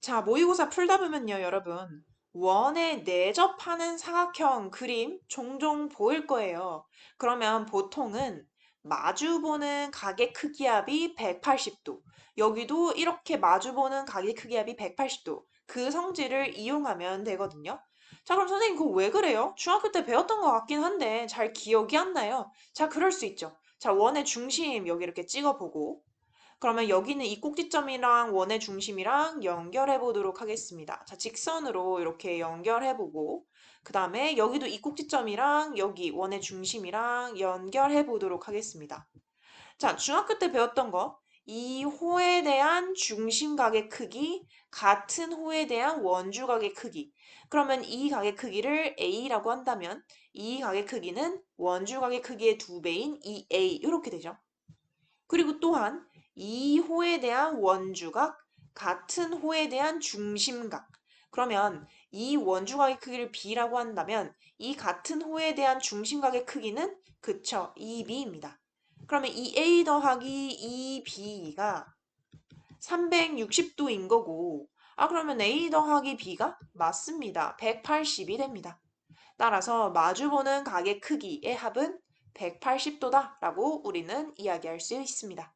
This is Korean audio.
자, 모의고사 풀다 보면요, 여러분. 원에 내접하는 사각형 그림 종종 보일 거예요. 그러면 보통은 마주보는 각의 크기합이 180도. 여기도 이렇게 마주보는 각의 크기합이 180도. 그 성질을 이용하면 되거든요. 자, 그럼 선생님 그거 왜 그래요? 중학교 때 배웠던 것 같긴 한데 잘 기억이 안 나요. 자, 그럴 수 있죠. 자, 원의 중심 여기 이렇게 찍어보고 그러면 여기는 이 꼭지점이랑 원의 중심이랑 연결해 보도록 하겠습니다. 자, 직선으로 이렇게 연결해 보고 그 다음에 여기도 이 꼭지점이랑 여기 원의 중심이랑 연결해 보도록 하겠습니다. 자, 중학교 때 배웠던 거. 이 호에 대한 중심각의 크기 같은 호에 대한 원주각의 크기. 그러면 이 각의 크기를 A라고 한다면 이 각의 크기는 원주각의 크기의 두 배인 2A 이렇게 되죠. 그리고 또한 이 호에 대한 원주각, 같은 호에 대한 중심각. 그러면 이 원주각의 크기를 B라고 한다면 이 같은 호에 대한 중심각의 크기는 그쵸, 2B입니다. 그러면 이 A 더하기 이 B가 360도인 거고 아 그러면 A 더하기 B가 맞습니다. 180이 됩니다. 따라서 마주보는 각의 크기의 합은 180도다 라고 우리는 이야기할 수 있습니다.